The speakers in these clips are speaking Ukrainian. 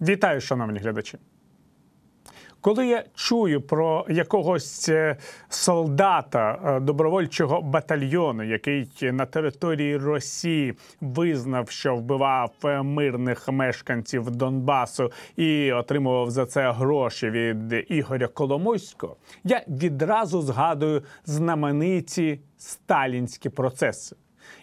Вітаю, шановні глядачі. Коли я чую про якогось е, солдата е, добровольчого батальйону, який на території Росії визнав, що вбивав е, мирних мешканців Донбасу і отримував за це гроші від Ігоря Коломойського, я відразу згадую знамениті сталінські процеси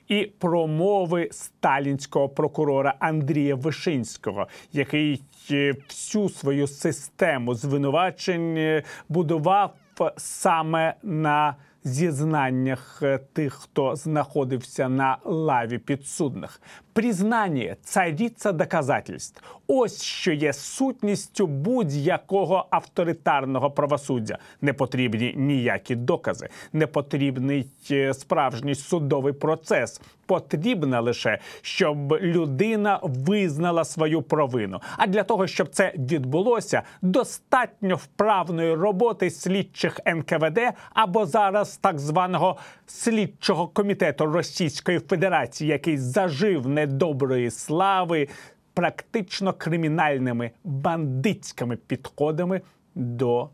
і промови сталінського прокурора Андрія Вишинського, який е, всю свою систему звинувачень е, будував саме на зізнаннях е, тих, хто знаходився на лаві підсудних. Признання царіця доказательств. Ось що є сутністю будь-якого авторитарного правосуддя. Не потрібні ніякі докази, не потрібний е, справжній судовий процес. Потрібно лише, щоб людина визнала свою провину. А для того, щоб це відбулося, достатньо вправної роботи слідчих НКВД або зараз так званого слідчого комітету Російської Федерації, який зажив недоброї слави практично кримінальними бандитськими підходами до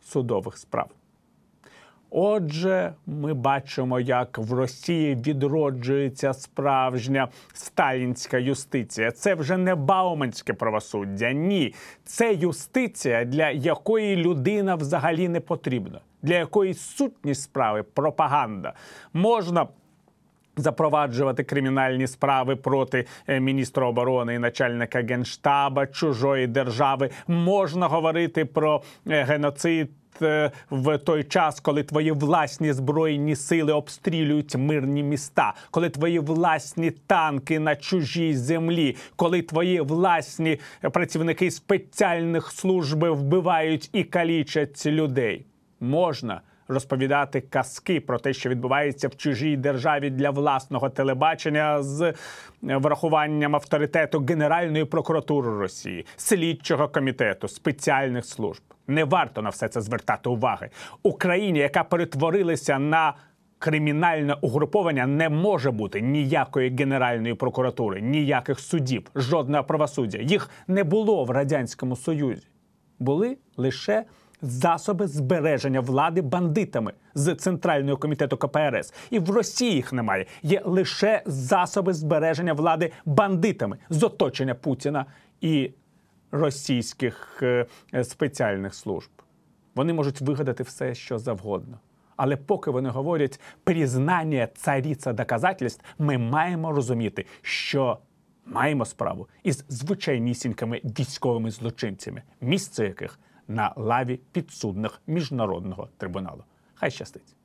судових справ. Отже, ми бачимо, як в Росії відроджується справжня сталінська юстиція. Це вже не бауманське правосуддя. Ні, це юстиція, для якої людина взагалі не потрібна, для якої сутність справи пропаганда можна. Запроваджувати кримінальні справи проти е, міністра оборони і начальника генштаба чужої держави можна говорити про е, геноцид е, в той час, коли твої власні збройні сили обстрілюють мирні міста, коли твої власні танки на чужій землі, коли твої власні працівники спеціальних служб вбивають і калічать людей, можна розповідати казки про те, що відбувається в чужій державі для власного телебачення з врахуванням авторитету Генеральної прокуратури Росії, слідчого комітету, спеціальних служб. Не варто на все це звертати уваги. Україні, яка перетворилася на Кримінальне угруповання не може бути ніякої генеральної прокуратури, ніяких судів, жодного правосуддя. Їх не було в радянському союзі. Були лише засоби збереження влади бандитами з центрального комітету КПРС. І в Росії їх немає. Є лише засоби збереження влади бандитами з оточення Путіна і російських е, спеціальних служб. Вони можуть вигадати все, що завгодно. Але поки вони говорять признання царіця доказательств, ми маємо розуміти, що маємо справу із звичайнісінькими військовими злочинцями, місце яких на лаві підсудних міжнародного трибуналу. Хай щастить.